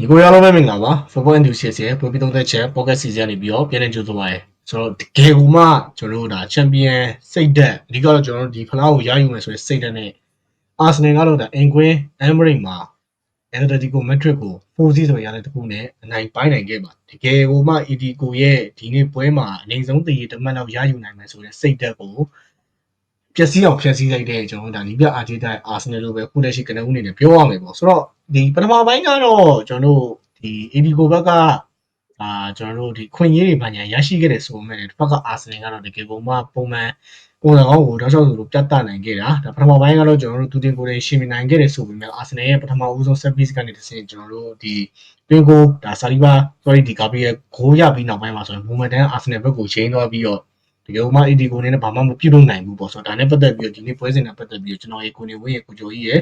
ဒီကိုရအောင်ပဲမင်္ဂလာပါ Football Enthusiast ရဲ့ပွဲပြီးသုံးသက်ချက် Pocket Season နေပြီးတော့ပြန်လည်ကြိုဆိုပါရစေဆိုတော့တကယ်ကိုမှကျွန်တော်တို့ဒါ Champion စိတ်သက်အဓိကတော့ကျွန်တော်တို့ဒီဖလားကိုရယူမယ်ဆိုတဲ့စိတ်သက်နဲ့ Arsenal ကတော့ဒါအင်ကွင်း Emirates မှာ Atletico Madrid ကို4-0ဆိုရတဲ့တခုနဲ့အနိုင်ပိုင်းနိုင်ခဲ့ပါတကယ်ကိုမှ Etico ရဲ့ဒီနေ့ပွဲမှာအနိုင်ဆုံးတည်ရတမတ်လောက်ရယူနိုင်မယ်ဆိုတဲ့စိတ်သက်ကို ပျက်စီးအောင်ဖျက်ဆီးလိုက်တဲ့ကျွန်တော်တို့ဒါနီးပြအာဂျီတာအာဆင်နယ်လိုပဲခုလက်ရှိကနဦးအနေနဲ့ပြောရမယ်ပေါ့ဆိုတော့ဒီပထမပိုင်းကတော့ကျွန်တော်တို့ဒီ Etico ဘက်ကအာကျွန်တော်တို့ဒီခွင့်ရေးတွေဘာညာရရှိခဲ့တယ်ဆိုပေမဲ့တစ်ဖက်ကအာဆင်နယ်ကတော့တကယ်ပုံမှန်ပုံမှန်ပုံစံကောင်းကိုတောက်လျှောက်ဆိုလို့ပြတ်တက်နိုင်ခဲ့တာဒါပထမပိုင်းကတော့ကျွန်တော်တို့တူတင်ကိုယ်တိုင်ရှင်းပြနိုင်ခဲ့တယ်ဆိုပေမဲ့အာဆင်နယ်ရဲ့ပထမဦးဆုံး service ကနေတစ်ဆင့်ကျွန်တော်တို့ဒီတွင်ကိုဒါဆာလီဘာ sorry ဒီကာဘီရဲ့ဂိုးရပြီးနောက်ပိုင်းမှာဆိုရင် momentum အာဆင်နယ်ဘက်ကိုချိန်သွားပြီးတော့ တကယ်မှ AD ကိုနဲ့ဘာမှမပြုလုပ်နိုင်ဘူးပေါ့ဆိုတော့ဒါနဲ့ပတ်သက်ပြီးတော့ဒီနေ့ပွဲစဉ်နဲ့ပတ်သက်ပြီးတော့ကျွန်တော်ရေကိုနေဝင်းရေကိုကျော်ကြီးရေ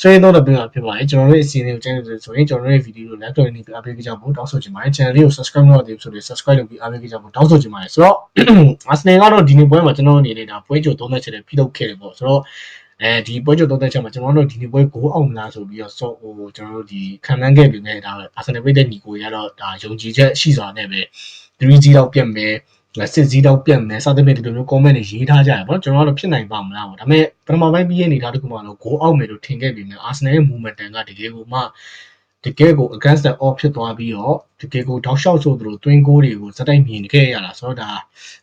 ဆွေးနွေးတော့ပြမှာဖြစ်ပါတယ်ကျွန်တော်တို့အစီအစဉ်ကိုကြည့်နေဆိုရင်ကျွန်တော်တို့ရဲ့ဗီဒီယိုကို like လုပ်နေပြီးအားပေးကြဖို့တောင်းဆိုချင်ပါတယ် channel လေးကို subscribe လုပ်သေးဆိုတော့ subscribe လုပ်ပြီးအားပေးကြဖို့တောင်းဆိုချင်ပါတယ်ဆိုတော့ Arsenal ကတော့ဒီနေ့ပွဲမှာကျွန်တော်အနေနဲ့ဒါပွဲကြိုသုံးသက်ချက်တွေဖိလုပ်ခဲ့တယ်ပေါ့ဆိုတော့အဲဒီပွဲကြိုသုံးသက်ချက်မှာကျွန်တော်တို့ဒီနေ့ပွဲဂိုးအောင်မလားဆိုပြီးတော့စောဟိုကျွန်တော်တို့ဒီခံမှန်းခဲ့ပြီးမြဲဒါ Arsenal ပိတ်တဲ့ညီကိုရတော့ဒါယုံကြည်ချက်ရှိစွာနဲ့ပဲ3-0တော့ပြတ်မယ် စစ်စည်းတော့ပြတ်မယ်စသဖြင့်ဒီလိုမျိုး comment တွေရေးထားကြရပါတော့ကျွန်တော်ကတော့ဖြစ်နိုင်ပါမလားပေါ့ဒါပေမဲ့ပထမပိုင်းပြီးရနေတာတခုမှတော့ goal out မယ်လို့ထင်ခဲ့ပြီးမြဲ Arsenal ရဲ့ momentum ကတကယ်ကိုမှတကယ်ကို against the off ဖြစ်သွားပြီးတော့တကယ်ကိုတောက်လျှောက်ဆိုသလို twin goal တွေကိုစတိုက်မြင်ခဲ့ရတာဆိုတော့ဒါ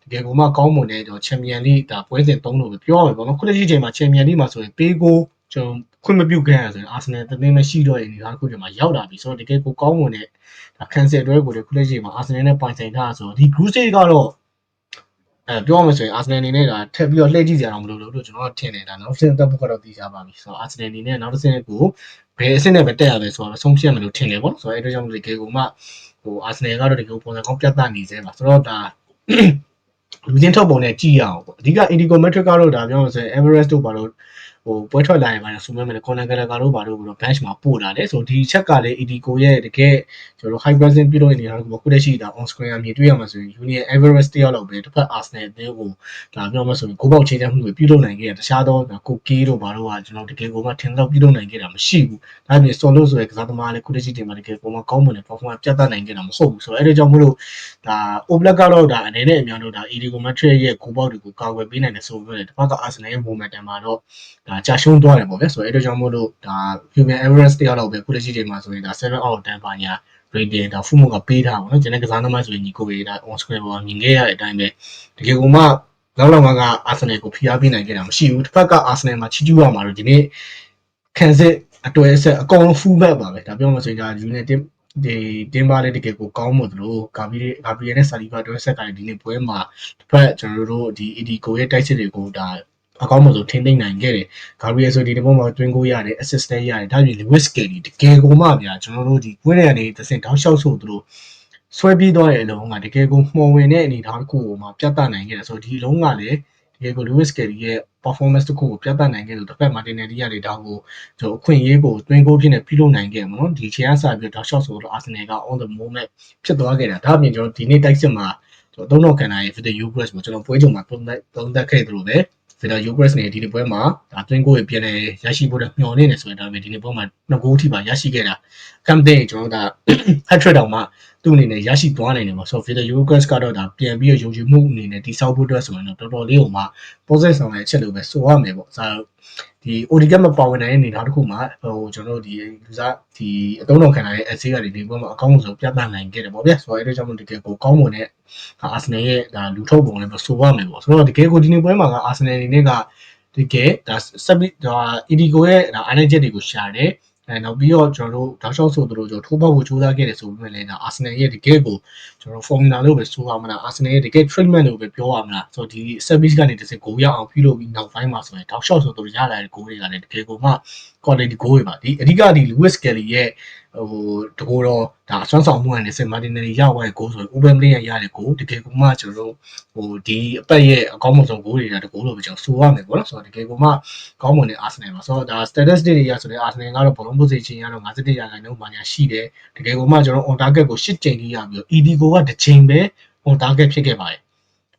တကယ်ကိုမှကောင်းမွန်တဲ့တော့ Champion League ဒါပွဲစဉ်3လို့ပြောရမယ်ပေါ့နော်ခုတစ်ချိန်မှာ Champion League မှာဆိုရင်ပေးကို ကျွန်တော်ခွင့်မပြုခဲ့ရဆိုရင် Arsenal တသိမရှိတော့ရင်ဒီဟာခုချိန်မှာရောက်လာပြီဆိုတော့တကယ်ကိုကောင်းမွန်တဲ့ဒါ cancel တွဲကိုလည်းခုတစ်ချိန်မှာ Arsenal နဲ့ပိုင်ဆိုင်ထားဆိုတော့ဒီ group stage ကတော့အဲပြောရမယ်ဆိုရင် Arsenal အနေနဲ့ဒါထပ်ပြီးတော့လှည့်ကြည့်ကြရအောင်မလို့လို့ကျွန်တော်ထင်နေတာနောက်တစ်ဆင့်တက်ဖို့ကတော့သိကြပါပြီဆိုတော့ Arsenal အနေနဲ့နောက်တစ်ဆင့်ကိုဘယ်အဆင့်နဲ့ပဲတက်ရလဲဆိုတော့ဆုံးဖြတ်မယ်လို့ထင်တယ်ပေါ့ဆိုတော့အဲဒါကြောင့်ဒီကေကိုမှဟို Arsenal ကတော့ဒီကိုပုံစံကောင်းပြတ်သားနေသေးပါဆိုတော့ဒါလူချင်းထုတ်ပုံနဲ့ကြည့်ရအောင်ပေါ့အဓိက Indigo Metric ကတော့ဒါပြောမှဆိုရင် Everest တို့ဘာလို့ ဟိုပွဲထွက်လာရင်ပါဆူမဲမယ်ကွန်နဂရကာတို့ဘာလို့ပြီးတော့ bench မှာပို့လာတယ်ဆိုဒီချက်ကလည်း Indigo ရဲ့တကယ်ကျွန်တော် high present ပြုလုပ်နေတာကခုတည်းရှိတာ on screen အမြင်တွေ့ရမှာဆိုရင် Union Everest တယောက်လောက်ပဲတစ်ဖက် Arsenal အသင်းကိုဒါပြောမှဆိုရင်ကိုပေါက်ချိန်တဲ့မှုတွေပြုလုပ်နိုင်ခဲ့တာတခြားသောကိုကီးတို့ဘာလို့ကကျွန်တော်တကယ်ကိုမှထင်တော့ပြုလုပ်နိုင်ခဲ့တာမရှိဘူးဒါပြင် solo ဆိုတဲ့ကစားသမားလည်းခုတည်းရှိတင်မှာတကယ်ကိုမှကောင်းမွန်တဲ့ performance ပြသနိုင်ခဲ့တာမဟုတ်ဘူးဆိုတော့အဲဒါကြောင့်မို့လို့ဒါ Oblak ကတော့ဒါအနေနဲ့အများတို့ဒါ Indigo Metric ရဲ့ကိုပေါက်တွေကိုကာကွယ်ပေးနိုင်တယ်ဆိုပြီးတော့တစ်ဖက်က Arsenal ရဲ့ momentum မှာတော့ဒါကြာရှုံးသွားတယ်ပေါ့ဗျာဆိုတော့အဲ့ဒါကြောင့်မို့လို့ဒါ Human Everest တယောက်တော့ပဲခုလက်ရှိချိန်မှာဆိုရင်ဒါ7 out of 10ပါညာ rating ဒါ full mark ကပေးထားပါတော့ကျွန်တော်ကစားသမားဆိုရင်ညီကိုပဲဒါ on screen ပေါ်မြင်ခဲ့ရတဲ့အတိုင်းပဲတကယ်ကိုမှလောက်လောက်မှက Arsenal ကိုဖိအားပေးနိုင်ခဲ့တာမရှိဘူးတစ်ဖက်က Arsenal မှာချီးကျူးရမှာတော့ဒီနေ့ခံစစ်အတွဲဆက်အကုန်လုံး full back ပါပဲဒါပြောမှဆိုရင်ဒါ United ဒီတင်းပါလေးတကယ်ကိုကောင်းမို့သလိုဂါဘီဂါဘီယယ်နဲ့ဆာလီဗာတွဲဆက်ကလည်းဒီနေ့ပွဲမှာတစ်ဖက်ကျွန်တော်တို့ဒီ AD ကိုရဲ့တိုက်စစ်တွေကိုဒါ အကောင်းမှဆိုထိမ့်သိမ့်နိုင်ခဲ့တယ်ဂါဘရီယယ်ဆိုဒီဒီပုံမှာတွင်းကိုရတယ် assist လည်းရတယ်ဒါပြင် Lewis Kelly တကယ်ကိုမှဗျာကျွန်တော်တို့ဒီကွင်းထဲကနေတစ်ဆင့်တောက်လျှောက်ဆိုသူတို့ဆွဲပြီးတော့တဲ့အလုံးကတကယ်ကိုမှော်ဝင်တဲ့အနေအထားတစ်ခုကိုမှပြတ်သားနိုင်ခဲ့တယ်ဆိုတော့ဒီအလုံးကလည်းတကယ်ကို Lewis Kelly ရဲ့ performance တစ်ခုကိုပြသနိုင်ခဲ့လို့တစ်ဖက် Martinelli ရလေတောင်းကိုကျွန်တော်အခွင့်အရေးကိုတွင်းကိုဖြစ်နေပြုလုပ်နိုင်ခဲ့မှာနော်ဒီချိန်ကစပြီးတော့ shot ဆိုတော့ Arsenal က on the moment ဖြစ်သွားခဲ့တာဒါအပြင်ကျွန်တော်ဒီနေ့တိုက်စစ်မှာကျွန်တော်သုံးတော့ခံနိုင်ရဲ့ Victor Eucharist ကိုကျွန်တော်ပွဲကြုံမှာသုံးသက်သုံးသက်ခဲ့သလိုပဲ Victor Eucharist နဲ့ဒီနေ့ပွဲမှာဒါတွင်းကိုပြန်လဲရရှိဖို့မျှော်လင့်နေဆိုရင်ဒါပေမဲ့ဒီနေ့ပွဲမှာနှစ်ဂိုးထိပါရရှိခဲ့တာ campaign ကျွန်တော်တို့ဒါ hat trick တောင်မှသူ့အနေနဲ့ရရှိသွားနိုင်တယ်ပေါ့ဆိုတော့ Victor Eucharist ကတော့ဒါပြန်ပြီးရုံချမှုအနေနဲ့တိစောက်ဖို့အတွက်ဆိုရင်တော့တော်တော်လေးဟိုမှာ positive ဆောင်တဲ့အချက်လို့ပဲဆိုရမယ်ပေါ့ဆိုတော့ ဒီ ODG မပါဝင်နိုင်တဲ့အနေထားတစ်ခုမှာဟိုကျွန်တော်တို့ဒီလူစားဒီအတုံးတော်ခံနိုင်တဲ့ AC ကဒီပွဲမှာအကောင်းဆုံးပြသနိုင်ခဲ့တယ်ပေါ့ဗျာဆိုတော့အဲဒါကြောင့်မို့တကယ်ကိုကောင်းမွန်တဲ့အာဆင်နယ်ရဲ့ဒါလူထုတ်ပုံလည်းဆိုရမယ်ပေါ့ဆိုတော့တကယ်ကိုဒီနေ့ပွဲမှာကအာဆင်နယ်အနေနဲ့ကတကယ်ဒါဆက်ပြီးဒါ Indigo ရဲ့ဒါအားနည်းချက်တွေကိုရှာတယ်အဲနောက်ပြီးတော့ကျွန်တော်တို့တောက်လျှောက်ဆိုတို့ကျွန်တော်ထိုးပေါက်ကိုစူးစမ်းခဲ့တယ်ဆိုပေမဲ့လည်းဒါအာဆင်နယ်ရဲ့တကယ်ကိုကျွန်တော် formula လို့ပဲဆိုရမလားအာဆင်နယ်ရဲ့တကယ် treatment လို့ပဲပြောရမလားဆိုတော့ဒီ service ကနေတစ်စက်ကိုရအောင်ပြုလုပ်ပြီးနောက်ပိုင်းမှာဆိုရင်တောက်လျှောက်ဆိုတို့ရလာတဲ့ goal တွေကလည်းတကယ်ကိုမှ quality goal တွေပါဒီအဓိကဒီ Lewis Kelly ရဲ့ဟိုတကူတော့ဒါအစွမ်းဆောင်မှုကနေစင်မာတင်နယ်ရသွားတဲ့ goal ဆိုရင် open play ရတဲ့ goal တကယ်ကိုမှကျွန်တော်တို့ဟိုဒီအပတ်ရဲ့အကောင်းဆုံး goal တွေကတကူလို့ပဲကျွန်တော်ဆိုရမယ်ပေါ့နော်ဆိုတော့တကယ်ကိုမှကောင်းမွန်တဲ့ Arsenal ပါဆိုတော့ဒါ status တွေရဆိုတဲ့ Arsenal ကတော့ဘောလုံး position ရတော့51ရာခိုင်နှုန်းပါညာရှိတယ်တကယ်ကိုမှကျွန်တော် on target ကို8ချိန်ထိရပြီးတော့ ED ကိုကတစ်ချိန်ပဲ on target ဖြစ်ခဲ့ပါတယ်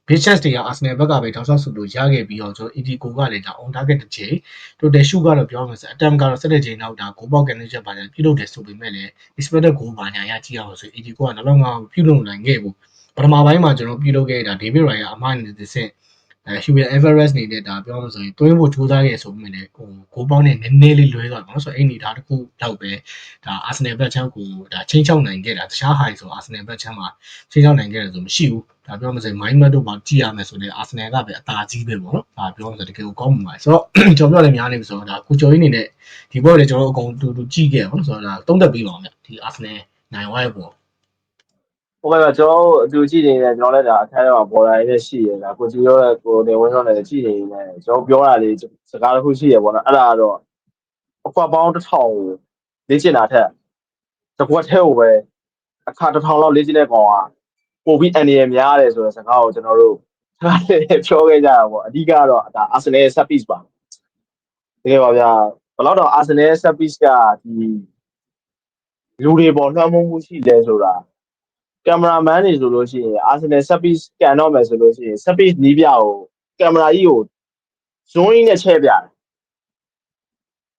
big chance တွေက Arsenal ဘက်ကပဲတောက်လျှောက်ဆိုလို့ရခဲ့ပြီးတော့ကျွန်တော် ED ကိုကလည်းဒါ on target တစ်ချိန် total shoot ကတော့ပြောမှဆို attempt ကတော့17ချိန်လောက်ဒါ goal ပေါက်ကန်နေချက်ပါကြပြုလုပ်တယ်ဆိုပေမဲ့လည်း expected goal ပါညာရကြည့်အောင်ဆို ED ကိုကနောက်တော့ငါပြုလုပ်နိုင်ခဲ့ဘူးပထမပိုင်းမှာကျွန်တော်ပြုလုပ်ခဲ့တာ David Ryan အမိုင်းနေတဲ့စင် အဲ Hugo Everest နေတဲ့ဒါပြောမှဆိုရင်တွင်းဖို့ကြိုးစားခဲ့ဆိုပေမဲ့လည်းဟိုဂိုးပေါင်းနဲ့နည်းနည်းလေးလွဲသွားတယ်နော်ဆိုတော့အဲ့ဒီဒါတစ်ခုတော့ပဲဒါ Arsenal ဘက်ချမ်းကိုဒါချင်းချောက်နိုင်ခဲ့တာတခြား high ဆို Arsenal ဘက်ချမ်းမှာချင်းချောက်နိုင်ခဲ့တယ်ဆိုမရှိဘူးဒါပြောမှဆိုရင် mind map တို့ပါကြည့်ရမယ်ဆိုရင် Arsenal ကပဲအသာကြီးပဲပေါ့နော်ဒါပြောမှဆိုတကယ်ကိုကောင်းမှာဆိုတော့ကျွန်တော်ပြောလည်းများနေပြီဆိုတော့ဒါကိုကျော်ကြီးအနေနဲ့ဒီဘောလည်းကျွန်တော်အကုန်တူတူကြည့်ခဲ့ပါတော့ဆိုတော့ဒါသုံးသက်ပြီးပါအောင်ဗျဒီ Arsenal နိုင်ဝိုင်းပေါ့ ဟုတ်ကဲ့ပါကျွန်တော်အတူကြည့်နေတယ်ကျွန်တော်လည်းဒါအခန်းထဲမှာပေါ်လာရတဲ့ရှိရဒါကိုကြည့်ရတဲ့ကိုနေဝင်းဆောင်လည်းကြည့်နေတယ်ကျွန်တော်ပြောတာလေးစကားတစ်ခုရှိရပေါ့နော်အဲ့ဒါကတော့အကွက်ပေါင်းတစ်ထောင်ကိုလေ့ကျင့်တာထက်တစ်ကွက်ထဲကိုပဲအခါတစ်ထောင်လောက်လေ့ကျင့်တဲ့ကောင်ကပိုပြီးအန်ရယ်များတယ်ဆိုတဲ့စကားကိုကျွန်တော်တို့ပြောခဲ့ကြတာပေါ့အဓိကတော့ဒါအာဆင်နယ် set piece ပါတကယ်ပါဗျာဘယ်တော့တော့အာဆင်နယ် set piece ကဒီလူတွေပေါ်နှမ်းမှုရှိလဲဆိုတာ ကင်မရာမန်တွေဆိုလို့ရှိရင် Arsenal ဆက်ပြီးကန်တော့မယ်ဆိုလို့ရှိရင်ဆက်ပြီးနီးပြကိုကင်မရာကြီးကိုဇွန်းကြီးနဲ့ချဲ့ပြတယ်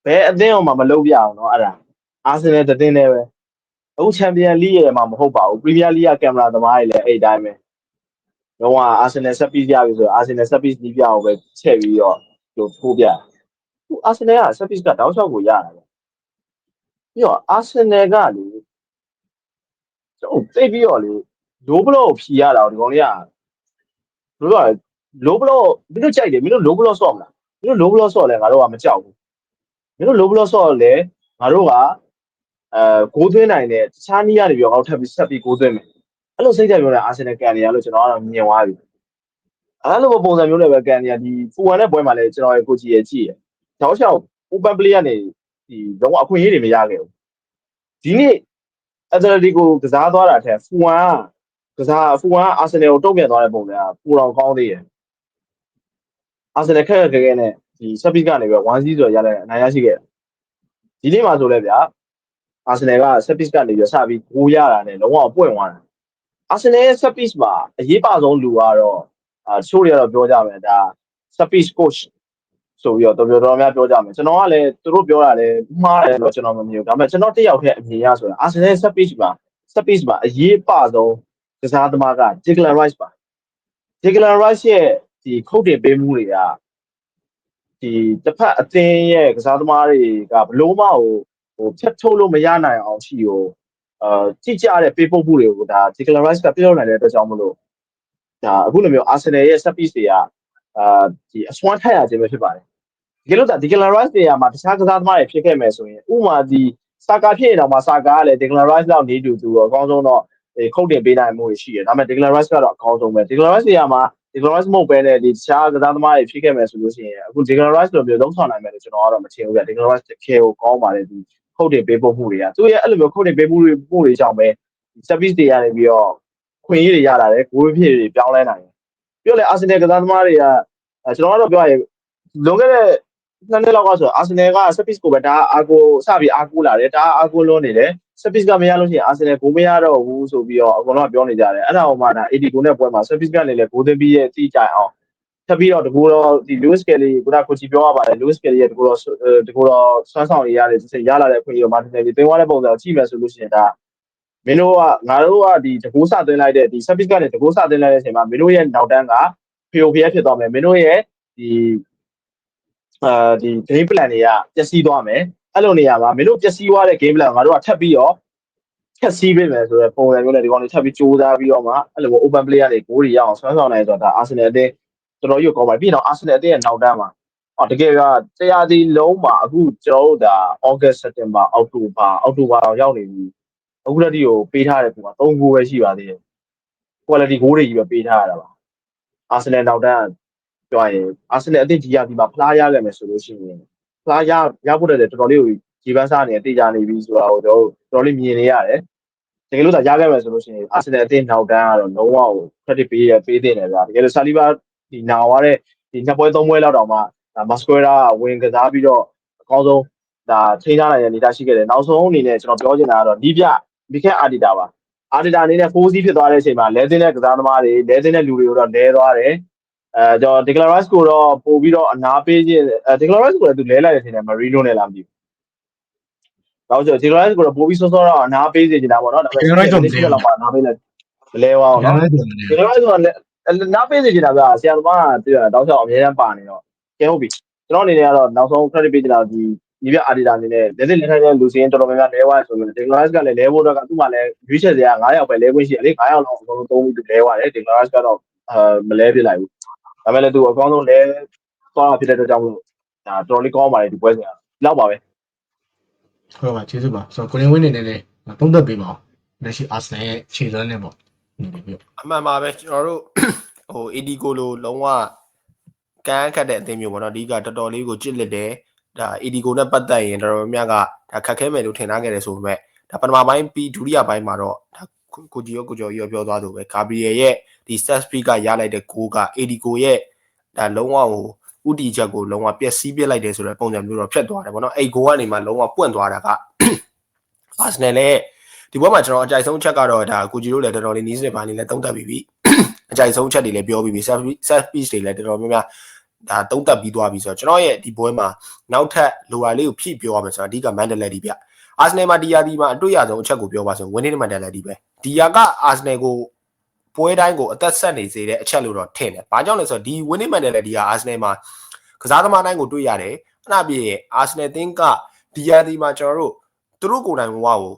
ဘယ်အသင်းအောင်မှမလုပ်ပြအောင်နော်အဲ့ဒါအာဆင်နယ်တတင်းနဲ့ပဲအခုချန်ပီယံလိရဲ့မှာမဟုတ်ပါဘူးပရီးမီးယားလိကကင်မရာသမားတွေလည်းအဲ့တိုင်းပဲတော့အာဆင်နယ်ဆက်ပီးပြပြီဆိုတော့အာဆင်နယ်ဆက်ပီးနီးပြအောင်ပဲချဲ့ပြီးတော့ဟိုထိုးပြအခုအာဆင်နယ်ကဆက်ပီးကတောင်းလျှောက်ကိုရတာပဲပြီးတော့အာဆင်နယ်ကလေ ကျွန်တော်သိပြီးတော့လေ low block ကိုဖြီရတာဒီကောင်လေးကဘယ်လိုလဲ low block မင်းတို့ကြိုက်တယ်မင်းတို့ low block ဆော့မလားမင်းတို့ low block ဆော့လဲငါတို့ကမကြောက်ဘူးမင်းတို့ low block ဆော့လဲငါတို့ကအဲဂိုးသွင်းနိုင်တဲ့တခြားနည်းရနေပြီးတော့ငါတို့ထပ်ပြီးဆက်ပြီးဂိုးသွင်းမယ်အဲ့လိုစိတ်ကြပြောတဲ့ Arsenal ကန်နေရလို့ကျွန်တော်ကတော့မြင်သွားပြီအဲ့လိုပုံစံမျိုးနဲ့ပဲကန်နေရဒီဖူဝမ်တဲ့ပွဲမှာလည်းကျွန်တော်ရဲ့ကိုကြည့်ရဲ့ကြည့်ရဲ့တောက်လျှောက် open play ကနေဒီတော့အခွင့်အရေးတွေမရခဲ့ဘူးဒီနေ့ အက်တလက်တီကိုကစားသွားတာထက်ဖူဝမ်ကကစားဖူဝမ်ကအာဆင်နယ်ကိုတုံ့ပြန်သွားတဲ့ပုံစံကပူတော်ကောင်းသေးတယ်အာဆင်နယ်ခက်ခက်ခဲခဲနဲ့ဒီဆက်ပစ်ကနေပြီး1-0ဆိုရတဲ့အနိုင်ရရှိခဲ့တယ်ဒီနေ့မှာဆိုလဲဗျာအာဆင်နယ်ကဆက်ပစ်ကနေပြီးစပြီးဂိုးရတာနဲ့လုံးဝပွင့်သွားတာအာဆင်နယ်ရဲ့ဆက်ပစ်မှာအရေးပါဆုံးလူကတော့အာချိုးတွေကတော့ပြောကြမယ်ဒါဆက်ပစ် coach ဆိုပြီးတော့တော်တော်များပြောကြမယ်ကျွန်တော်ကလည်းသူတို့ပြောတာလည်းမှားတယ်လို့ကျွန်တော်မမြင်ဘူးဒါပေမဲ့ကျွန်တော်တစ်ယောက်တည်းအမြင်ရဆိုတာ Arsenal set piece မှာ set piece မှာအရေးပါဆုံးကစားသမားက Declan Rice ပါ Declan Rice ရဲ့ဒီခုတ်တင်ပေးမှုတွေကဒီတစ်ဖက်အသင်းရဲ့ကစားသမားတွေကဘလို့မဟိုဟိုဖြတ်ထုတ်လို့မရနိုင်အောင်ရှိကိုအာကြည့်ကြတဲ့ပေးပို့မှုတွေကိုဒါ Declan Rice ကပြုလုပ်နိုင်တဲ့အတွက်ကြောင့်မလို့ဒါအခုလိုမျိုး Arsenal ရဲ့ set piece တွေကအာဒီအစွမ်းထက်ရခြင်းပဲဖြစ်ပါတယ် တကယ်လို့ဒါ Declan Rice နေရာမှာတခြားကစားသမားတွေဖြစ်ခဲ့မယ်ဆိုရင်ဥမာဒီစာကာဖြစ်နေတော့မှစာကာကလည်း Declan Rice လောက်နေတူသူတော့အကောင်းဆုံးတော့ခုတ်တင်ပေးနိုင်မှုရှိတယ်ဒါပေမဲ့ Declan Rice ကတော့အကောင်းဆုံးပဲ Declan Rice နေရာမှာ Declan Rice မဟုတ်ဘဲနဲ့ဒီတခြားကစားသမားတွေဖြစ်ခဲ့မယ်ဆိုလို့ရှိရင်အခု Declan Rice လိုမျိုးလုံးဆောင်နိုင်မယ်လို့ကျွန်တော်ကတော့မထင်ဘူးဗျ Declan Rice တကယ်ကိုကောင်းပါတယ်ဒီခုတ်တင်ပေးဖို့မှုတွေကသူရဲ့အဲ့လိုမျိုးခုတ်တင်ပေးမှုတွေမှုတွေကြောင့်ပဲ service တွေရတယ်ပြီးတော့ခွင့်ရေးတွေရလာတယ်ဂိုးဖြစ်တွေပြောင်းလဲနိုင်တယ်ပြီးတော့လေ Arsenal ကစားသမားတွေကကျွန်တော်ကတော့ပြောရရင်လွန်ခဲ့တဲ့ နှစ်နှစ်လောက်ကဆိုအာဆင်နယ်က service ကိုပဲဒါအာကိုစပြီးအာကိုလာတယ်ဒါအာကိုလွန်နေတယ် service ကမရလို့ရှိရင်အာဆင်နယ်ဂိုးမရတော့ဘူးဆိုပြီးတော့အကုန်လုံးကပြောနေကြတယ်အဲ့ဒါအောင်မှဒါ80ဂိုးနဲ့ပွဲမှာ service ကနေလည်းဂိုးသွင်းပြီးရဲ့တီးကြအောင်ထပ်ပြီးတော့တကူတော့ဒီ Lewis Kelly ကကိုချီပြောရပါတယ် Lewis Kelly ရဲ့တကူတော့တကူတော့ဆွမ်းဆောင်ရရတယ်ဒီရလာတဲ့အခွင့်အရေးကိုမာတင်နယ်ဒီသွင်းသွားတဲ့ပုံစံကိုကြည့်မယ်ဆိုလို့ရှိရင်ဒါမင်းတို့ကငါတို့ကဒီတကူစသွင်းလိုက်တဲ့ဒီ service ကနေတကူစသွင်းလိုက်တဲ့အချိန်မှာမင်းတို့ရဲ့နောက်တန်းကဖီယိုဖီယဖြစ်သွားမယ်မင်းတို့ရဲ့ဒီ အာဒီ game plan တွေကပျက်စီးသွားမယ်အဲ့လိုနေရာမှာမင်းတို့ပျက်စီးသွားတဲ့ game plan ငါတို့ကထပ်ပြီးတော့ဖြတ်စည်းပေးမယ်ဆိုတော့ပုံစံမျိုးနဲ့ဒီကောင်တွေထပ်ပြီးစူးစမ်းပြီးတော့မှအဲ့လို open play ကနေဂိုးတွေရအောင်ဆွမ်းဆောင်နိုင်ဆိုတာဒါ Arsenal အသင်းတော်တော်ကြီးကောင်းပါပြီပြီးတော့ Arsenal အသင်းရဲ့နောက်တန်းမှာအော်တကယ်ကတရားဒီလုံးမှာအခုကျွန်တော်တို့ဒါ August September October October အောင်ရောက်နေပြီအခုလက်ဒီကိုပေးထားတဲ့ပုံမှာ3ဂိုးပဲရှိပါသေးတယ် quality ဂိုးတွေကြီးပဲပေးထားရတာပါ Arsenal နောက်တန်း ပြောရင် Arsenal အသင်းကြီးရဒီမှာဖလားရခဲ့မယ်ဆိုလို့ရှိရင်ဖလားရရဖို့တည်းတော်တော်လေးကိုကြီးပန်းစားနေတေချာနေပြီဆိုတာကိုကျွန်တော်တို့တော်တော်လေးမြင်နေရတယ်တကယ်လို့သာရခဲ့မယ်ဆိုလို့ရှိရင် Arsenal အသင်းနောက်တန်းကတော့လုံးဝကို credit ပေးရပေးတင်တယ်ဗျာတကယ်လို့ Saliba ဒီနာဝါတဲ့ဒီနှစ်ပွဲသုံးပွဲလောက်တောင်မှဒါ Masquera ဝင်ကစားပြီးတော့အကောင်းဆုံးဒါထိန်းထားနိုင်တဲ့အနေအထားရှိခဲ့တယ်နောက်ဆုံးအနေနဲ့ကျွန်တော်ပြောချင်တာကတော့ဒီပြမိခက်အာဒီတာပါအာဒီတာအနေနဲ့4စီးဖြစ်သွားတဲ့အချိန်မှာလဲသင်းတဲ့ကစားသမားတွေလဲသင်းတဲ့လူတွေကိုတော့လဲသွားတယ် အဲကျွန်တော် Declaras ကိုတော့ပို့ပြီးတော့အနာပေးခြင်းအဲ Declaras ကိုလည်းသူလဲလိုက်တယ်ထင်တယ် Marino နဲ့လားမသိဘူး။တော့ကျွန်တော် Declaras ကိုတော့ပို့ပြီးစောစောတော့အနာပေးစေချင်တာပေါ့နော်။ဒါပေမဲ့လောက်ပါအနာပေးလိုက်မလဲဝအောင်ကျွန်နော်တော်လည်းပြောနေတယ် Declaras ကလည်းနာပေးစေချင်တာဗျာဆရာသမားကသူကတောက်ချောက်အများကြီးပါနေတော့ကျင်းဟုတ်ပြီ။ကျွန်တော်အနေနဲ့ကတော့နောက်ဆုံး credit ပေးချင်တာဒီဒီပြအာဒီတာအနေနဲ့လက်စစ်လက်ထိုင်တဲ့လူစင်းတော်တော်များများလဲဝါဆိုရင် Declaras ကလည်းလဲဖို့တော့ကသူ့မှာလည်းရွေးချယ်စရာ9ယောက်ပဲလဲခွင့်ရှိတယ်လေ9ယောက်လောက်အကုန်လုံးသုံးပြီးသူလဲဝါတယ် Declaras ကတော့အာမလဲပြလိုက်ဘူး။ ဒါပေမဲ့လည်းသူအကောင်းဆုံးလဲသွားတာဖြစ်တဲ့အတွက်ကြောင့်မလို့ဒါတော်တော်လေးကောင်းပါတယ်ဒီပွဲစဉ်ကလောက်ပါပဲဟုတ်ပါကျေးဇူးပါဆိုတော့ကိုရင်ဝင်းနေနေလေးသုံးသက်ပေးပါအောင်လက်ရှိအာဆနယ်ရဲ့ခြေစွမ်းနဲ့ပေါ့နေပြီပြောအမှန်ပါပဲကျွန်တော်တို့ဟို AD ကိုလိုလုံးဝကန်းခတ်တဲ့အသင်းမျိုးပေါ့နော်အဓိကတော်တော်လေးကိုကြစ်လက်တယ်ဒါ AD ကိုနဲ့ပတ်သက်ရင်တော်တော်များများကဒါခက်ခဲမယ်လို့ထင်ထားခဲ့တယ်ဆိုပေမဲ့ဒါပထမပိုင်းပြီးဒုတိယပိုင်းမှာတော့ဒါ ကိုကြီးရောကိုကျော်ရောပြောသွားသူပဲဂါဘရီယယ်ရဲ့ဒီ set speed ကရလိုက်တဲ့ဂိုးက AD ကိုရဲ့ဒါလုံးဝဟိုဥတီချက်ကိုလုံးဝပျက်စီးပစ်လိုက်တယ်ဆိုတဲ့ပုံစံမျိုးတော့ဖြစ်သွားတယ်ပေါ့နော်အဲ့ဂိုးကနေမှလုံးဝပွင့်သွားတာကအာဆနယ်ရဲ့ဒီဘက်မှာကျွန်တော်အကြိုက်ဆုံးချက်ကတော့ဒါကိုကြီးတို့လည်းတော်တော်လေးနီးစနစ်ပိုင်းလေးလည်းတုံးတက်ပြီးပြီအကြိုက်ဆုံးချက်တွေလည်းပြောပြီးပြီ set set piece တွေလည်းတော်တော်များများဒါတုံးတက်ပြီးသွားပြီဆိုတော့ကျွန်တော်ရဲ့ဒီပွဲမှာနောက်ထပ်လိုရာလေးကိုဖြည့်ပြောရမယ်ဆိုတော့အဓိက Mandela ဒီဗျ အာဆနယ်မှာဒီယာဒီမှာအတွေ့အကြုံအချက်ကိုပြောပါဆို winning Mandela ဒီပဲဒီယာကအာဆနယ်ကိုပွဲတိုင်းကိုအသက်ဆက်နေစေတဲ့အချက်လို့တော့ထင်တယ်။ဘာကြောင့်လဲဆိုတော့ဒီ winning Mandela ဒီကအာဆနယ်မှာကစားသမားတိုင်းကိုတွေ့ရတယ်။အဲ့ဒါပြည့်အာဆနယ်တင်းကဒီယာဒီမှာကျွန်တော်တို့သူတို့ကိုယ်တိုင်ဘဝကို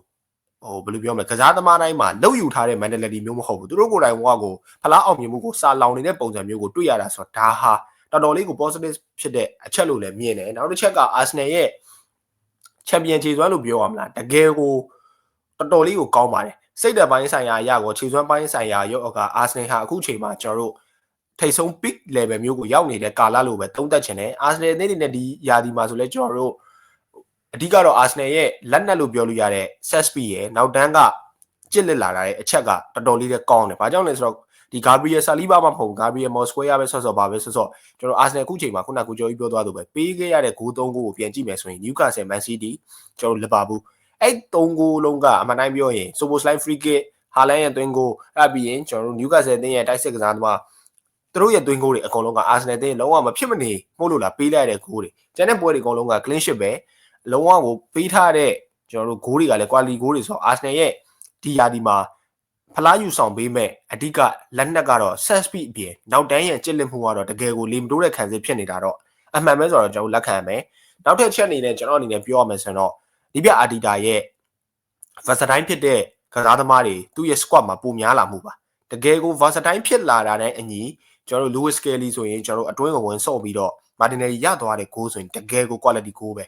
ဟိုဘယ်လိုပြောမလဲကစားသမားတိုင်းမှာလောက်ယူထားတဲ့ mentality မျိုးမဟုတ်ဘူးသူတို့ကိုယ်တိုင်ဘဝကိုဖလားအောင်မြင်မှုကိုစာလောင်နေတဲ့ပုံစံမျိုးကိုတွေ့ရတာဆိုတော့ဒါဟာတော်တော်လေးကို positive ဖြစ်တဲ့အချက်လို့လည်းမြင်တယ်နောက်တစ်ချက်က Arsenal ရဲ့ champion ခြေစွမ်းလို့ပြောရမလားတကယ်ကိုတော်တော်လေးကိုကောင်းပါတယ်စိတ်သက်ပိုင်းဆိုင်ရာအရာကိုခြေစွမ်းပိုင်းဆိုင်ရာရော့က Arsenal ဟာအခုချိန်မှာကျွန်တော်တို့ထိတ်ဆုံး peak level မျိုးကိုရောက်နေတဲ့ကာလလို့ပဲသုံးသပ်ချင်တယ် Arsenal အနေနဲ့ဒီယာဒီမှာဆိုလဲကျွန်တော်တို့အဓိကတော့ Arsenal ရဲ့လက်နက်လို့ပြောလို့ရတဲ့ Sespi ရဲ့နောက်တန်းကကြစ်လက်လာတဲ့အချက်ကတော်တော်လေးလည်းကောင်းတယ်။ဘာကြောင့်လဲဆိုတော့ ဒီ Gabriel Saliba မှမဟုတ်ဘူး Gabriel Mosquera ပဲဆော့ဆော့ပါပဲဆော့ဆော့ကျွန်တော် Arsenal အခုချိန်မှာခုနကကိုကျော်ကြီးပြောသွားသူပဲပေးခဲ့ရတဲ့ဂိုး၃ဂိုးကိုပြန်ကြည့်မယ်ဆိုရင် Newcastle Man City ကျွန်တော် Liverpool အဲ့၃ဂိုးလုံးကအမှန်တိုင်းပြောရင် Soboslai free kick ဟာလန်ရဲ့သွင်းဂိုးအဲ့ပြီးရင်ကျွန်တော်တို့ Newcastle တင်းရဲ့တိုက်စစ်ကစားသမားသူတို့ရဲ့သွင်းဂိုးတွေအကုန်လုံးက Arsenal တင်းလုံးဝမဖြစ်မနေမှုလို့လားပေးလိုက်တဲ့ဂိုးတွေကျန်တဲ့ပွဲတွေအကုန်လုံးက clean sheet ပဲလုံးဝကိုပေးထားတဲ့ကျွန်တော်တို့ဂိုးတွေကလည်း quality ဂိုးတွေဆိုတော့ Arsenal ရဲ့ဒီယာဒီမှာ ဖလားယူဆောင်ပေးမဲ့အဓိကလက်နက်ကတော့ set speed အပြင်နောက်တန်းရဲ့ကြစ်လက်မှုကတော့တကယ်ကိုလေမတိုးတဲ့ခံစစ်ဖြစ်နေတာတော့အမှန်ပဲဆိုတော့ကျွန်တော်လက်ခံရမယ်နောက်ထပ်ချက်အနေနဲ့ကျွန်တော်အနေနဲ့ပြောရမယ်ဆိုတော့ဒီပြအာဒီတာရဲ့ versatile ဖြစ်တဲ့ကစားသမားတွေသူ့ရဲ့ squad မှာပုံများလာမှုပါတကယ်ကို versatile ဖြစ်လာတာနဲ့အညီကျွန်တော်တို့ Lewis Kelly ဆိုရင်ကျွန်တော်တို့အတွင်းကိုဝင်ဆော့ပြီးတော့ Martinelli ရသွားတဲ့ goal ဆိုရင်တကယ်ကို quality goal ပဲ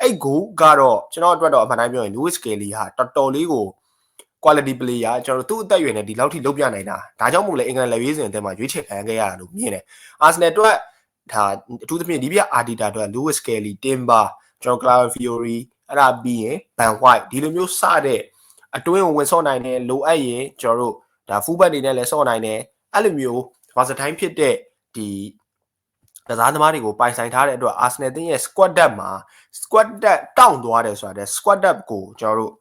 အဲ့ goal ကတော့ကျွန်တော်အတွက်တော့အမှန်တိုင်းပြောရင် Lewis Kelly ဟာတော်တော်လေးကို quality player ကျွန်တော်တို့သူ့အသက်အရွယ်နဲ့ဒီလောက်ထိလုပ်ပြနိုင်တာဒါကြောင့်မို့လဲအင်္ဂလန်လက်ရွေးစင်အသင်းမှာရွေးချယ်ခံခဲ့ရတာလို့မြင်တယ် Arsenal အတွက်ဒါအထူးသဖြင့်ဒီပြ Ardita အတွက် Lewis Kelly Timber ကျွန်တော် Claudio Fiori အဲ့ဒါပြီးရင် Van White ဒီလိုမျိုးစတဲ့အတွင်းကိုဝင်ဆော့နိုင်တယ်လိုအပ်ရင်ကျွန်တော်တို့ဒါ full back တွေနဲ့လည်းဆော့နိုင်တယ်အဲ့လိုမျိုး versatile ဖြစ်တဲ့ဒီကစားသမားတွေကိုပိုင်ဆိုင်ထားတဲ့အတွက် Arsenal တင်းရဲ့ squad depth မှာ squad depth တောင့်သွားတယ်ဆိုတာတဲ့ squad depth ကိုကျွန်တော်တို့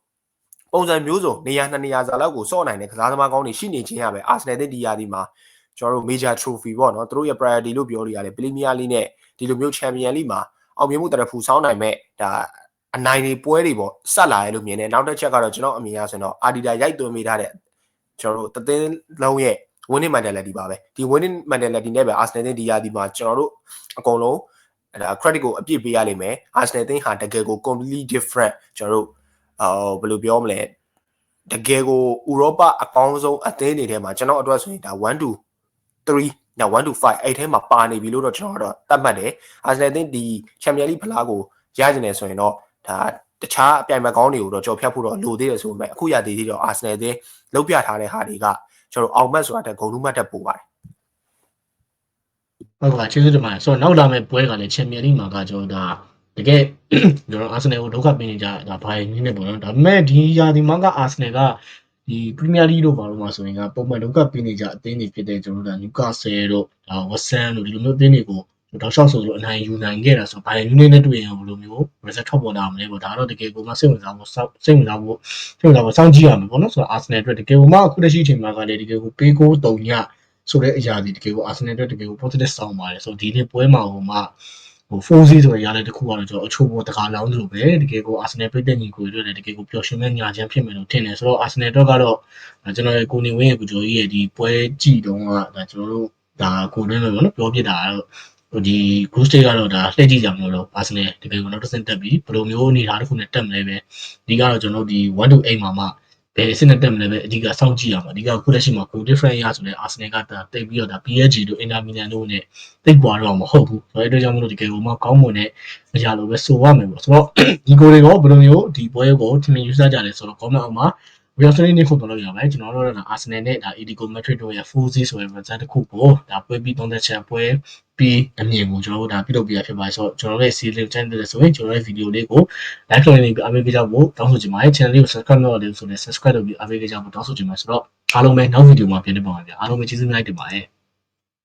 ပုံစံမျိုးစုံနေရာနှစ်နေရာစာလောက်ကိုစော့နိုင်တဲ့ကစားသမားကောင်းတွေရှိနေခြင်းရပဲ Arsenal တင်းဒီယာဒီမှာကျွန်တော်တို့ major trophy ပေါ့နော်သူတို့ရဲ့ priority လို့ပြောလို့ရတယ် Premier League နဲ့ဒီလိုမျိုး Champion League မှာအောင်မြင်မှုတရဖူဆောင်းနိုင်မဲ့ဒါအနိုင်တွေပွဲတွေပေါ့ဆက်လာရလို့မြင်တယ်နောက်တစ်ချက်ကတော့ကျွန်တော်အမြင်ရဆိုတော့ Adidas ရိုက်သွင်းမိထားတဲ့ကျွန်တော်တို့တသင်းလုံးရဲ့ winning mentality ပါပဲဒီ winning mentality နဲ့ပဲ Arsenal တင်းဒီယာဒီမှာကျွန်တော်တို့အကုန်လုံးအဲဒါ credit ကိုအပြည့်ပေးရလိမ့်မယ် Arsenal တင်းဟာတကယ်ကို completely different ကျွန်တော်တို့ အော်ဘယ်လိုပြောမလဲတကယ်ကိုဥရောပအကောင်းဆုံးအသင်းတွေထဲမှာကျွန်တော်အတွက်ဆိုရင်ဒါ1 2 3ည1 to 5အဲ့ထဲမှာပါနေပြီလို့တော့ကျွန်တော်ကတော့သတ်မှတ်တယ်အာဆင်နယ်တင်းဒီချန်ပီယံလိဖလားကိုရကျင်တယ်ဆိုရင်တော့ဒါတခြားအပြိုင်ဘက်ကောင်းတွေကိုတော့ကြော်ဖြတ်ဖို့တော့လိုသေးတယ်ဆိုပေမဲ့အခုရသေးသေးတော့အာဆင်နယ်တင်းလုံးပြထားတဲ့ဟာတွေကကျွန်တော်အောင်မတ်ဆိုတာတဲ့ဂုံလူးမတ်တက်ပို့ပါတယ်ဟုတ်ကဲ့ကျေးဇူးတင်ပါတယ်ဆိုတော့နောက်လာမယ့်ပွဲကလည်းချန်ပီယံလိမှာကကျွန်တော်ဒါတကယ် ကျွန်တော်အာဆင်နယ်ကိုဒုက္ခပေးနေကြဒါဘိုင်နည်းနဲ့ပေါ့နော်ဒါပေမဲ့ဒီယာဒီမှာကအာဆင်နယ်ကဒီပရီးမီးယားလိတို့ဘာလို့မှဆိုရင်ကပုံမှန်ဒုက္ခပေးနေကြအသင်းတွေဖြစ်တဲ့ကျွန်တော်တို့ဒါနျူကာဆယ်တို့ဒါဝက်ဆန်တို့ဒီလိုမျိုးအသင်းတွေကိုတောက်လျှောက်ဆိုလို့အနိုင်ယူနိုင်ခဲ့တာဆိုဘိုင်ယူနေနဲ့တွေ့ရင်ဘယ်လိုမျိုး result ထွက်ပေါ်လာမလဲပေါ့ဒါတော့တကယ်ကိုမှစိတ်ဝင်စားဖို့စိတ်ဝင်စားဖို့စိတ်ဝင်စားဖို့စောင့်ကြည့်ရမယ်ပေါ့နော်ဆိုတော့ Arsenal အတွက်တကယ်ကိုမှအခုတရှိချိန်မှာကလည်းတကယ်ကိုပေးကိုတုံညဆိုတဲ့အရာဒီတကယ်ကို Arsenal အတွက်တကယ်ကို positive ဆောင်းပါတယ်ဆိုတော့ဒီနေ့ပွဲမှာဟိုမှ ဟို 4C ဆိုတဲ့ရတဲ့တစ်ခုကတော့ကျွန်တော်အချို့ဘောတကားလောင်းသလိုပဲတကယ်ကို Arsenal ပြည့်တဲ့ညီကိုတွေလည်းတကယ်ကိုပျော်ရွှင်မဲ့ညာချမ်းဖြစ်မယ်လို့ထင်တယ်ဆိုတော့ Arsenal အတွက်ကတော့ကျွန်တော်ရဲ့ကိုနေဝင်းရဲ့ကိုကျော်ကြီးရဲ့ဒီပွဲကြည့်တော့ကဒါကျွန်တော်တို့ဒါကိုနေမယ်ပေါ့နော်ပြောပြတာကတော့ဟိုဒီ group stage ကတော့ဒါလှည့်ကြည့်ကြမလို့လို့ Arsenal တကယ်ကိုနောက်တစ်ဆင့်တက်ပြီးဘယ်လိုမျိုးအနေထားတစ်ခုနဲ့တက်မလဲပဲဒီကတော့ကျွန်တော်ဒီ1 to 8မှာမှ ဘယ်အဆင့်နဲ့တက်မလဲပဲအဓိကစောင့်ကြည့်ရမှာအဓိကခုလက်ရှိမှာ goal difference ရဆိုတဲ့ Arsenal ကတာတိတ်ပြီးတော့ဒါ PSG တို့ Inter Milan တို့နဲ့တိတ်ပွားတော့မဟုတ်ဘူးဆိုတဲ့အတွက်ကြောင့်မလို့ဒီကေကိုမှကောင်းမွန်တဲ့အရာလိုပဲဆိုရမယ်ပေါ့ဆိုတော့ဒီကိုတွေကဘယ်လိုမျိုးဒီပွဲကိုထင်မြင်ယူဆကြတယ်ဆိုတော့ comment အောက်မှာ Real Madrid နေဖို့တော့လုပ်ရပါတယ်ကျွန်တော်တို့က Arsenal နဲ့ဒါ Atletico Madrid တို့ရဲ့ 4C ဆိုတဲ့ result တစ်ခုကိုဒါပွဲပြီး30ချက်ပွဲပြီးအမြင်ကိုကျွန်တော်တို့ဒါပြုလုပ်ပြရဖြစ်ပါတယ်ဆိုတော့ကျွန်တော်တို့ရဲ့ series channel ဆိုရင်ကျွန်တော်ရဲ့ video လေးကို like လုပ်နေပြီးအားပေးကြဖို့တောင်းဆိုချင်ပါတယ် channel လေးကို subscribe လုပ်ရတယ်ဆိုရင် subscribe လုပ်ပြီးအားပေးကြဖို့တောင်းဆိုချင်ပါတယ်ဆိုတော့အားလုံးပဲနောက် video မှာပြန်နေပါမယ်ဗျာအားလုံးပဲကျေးဇူးများတင်ပါတယ်